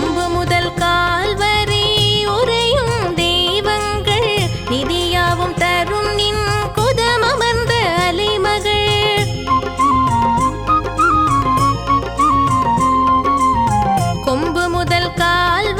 கொம்பு முதல் கால் வரை உரையும் தெய்வங்கள். நிதியாவும் தரும் நின் குதம் அமர்ந்த அலைமகள். கொம்பு முதல் கால்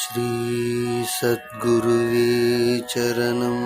श्रीसद्गुरुवे चरणम्